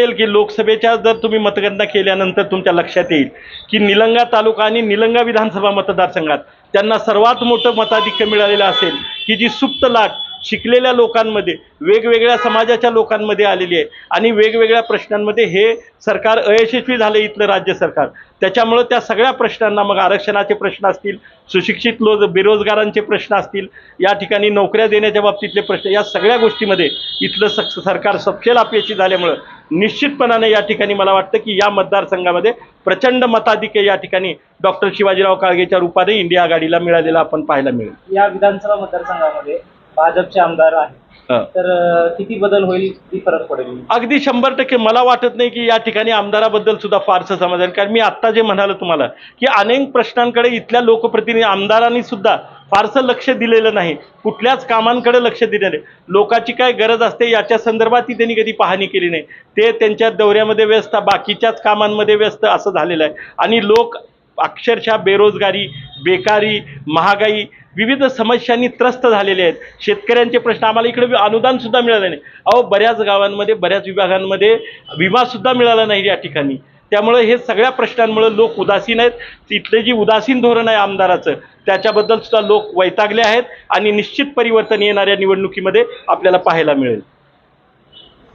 असेल की लोकसभेच्या जर तुम्ही मतगणना केल्यानंतर तुमच्या लक्षात येईल की निलंगा तालुका आणि निलंगा विधानसभा मतदारसंघात त्यांना सर्वात मोठं मताधिक्य मिळालेलं असेल की जी सुप्त लाट शिकलेल्या लोकांमध्ये वेगवेगळ्या समाजाच्या लोकांमध्ये आलेली आहे. आणि वेगवेगळ्या प्रश्नांमध्ये हे सरकार अयशस्वी झालं इथलं राज्य सरकार. त्याच्यामुळं त्या सगळ्या प्रश्नांना मग आरक्षणाचे प्रश्न असतील सुशिक्षित लो बेरोजगारांचे प्रश्न असतील या ठिकाणी नोकऱ्या देण्याच्या बाबतीतले प्रश्न या सगळ्या गोष्टीमध्ये इथलं स सरकार सपशेल अपयशी झाल्यामुळं निश्चितपणाने या ठिकाणी मला वाटतं की या मतदारसंघामध्ये प्रचंड मताधिक्य या ठिकाणी डॉक्टर शिवाजीराव काळगेच्या रूपाने इंडिया आघाडीला मिळालेला आपण पाहायला मिळेल. या विधानसभा मतदारसंघामध्ये भाजपचे आमदार आहेत. तर किती बदल होईल किती फरक पडेल. अगदी शंभर टक्के मला वाटत नाही की या ठिकाणी आमदाराबद्दल सुद्धा फारसं समाधान कारण मी आत्ता जे म्हणालो तुम्हाला की अनेक प्रश्नांकडे इथल्या लोकप्रतिनिधी आमदारांनी सुद्धा फारसं लक्ष दिलेलं नाही. कुठल्याच कामांकडे लक्ष दिलेलं नाही. लोकांची काय गरज असते याच्या संदर्भातही त्यांनी कधी पाहणी केली नाही. ते त्यांच्या दौऱ्यामध्ये व्यस्त बाकीच्याच कामांमध्ये व्यस्त असं झालेलं आहे. आणि लोक अक्षरशः बेरोजगारी बेकारी महागाई विविध समस्यांनी त्रस्त झालेले आहेत. शेतकऱ्यांचे प्रश्न आम्हाला इकडे अनुदानसुद्धा मिळालं नाही. अहो बऱ्याच गावांमध्ये बऱ्याच विभागांमध्ये विमासुद्धा मिळाला नाही या ठिकाणी. त्यामुळे हे सगळ्या प्रश्नांमुळे लोक उदासीन आहेत. तिथले जी उदासीन धोरण आहे आमदाराचं त्याच्याबद्दल सुद्धा लोक वैतागले आहेत आणि निश्चित परिवर्तन येणाऱ्या निवडणुकीमध्ये आपल्याला पाहायला मिळेल.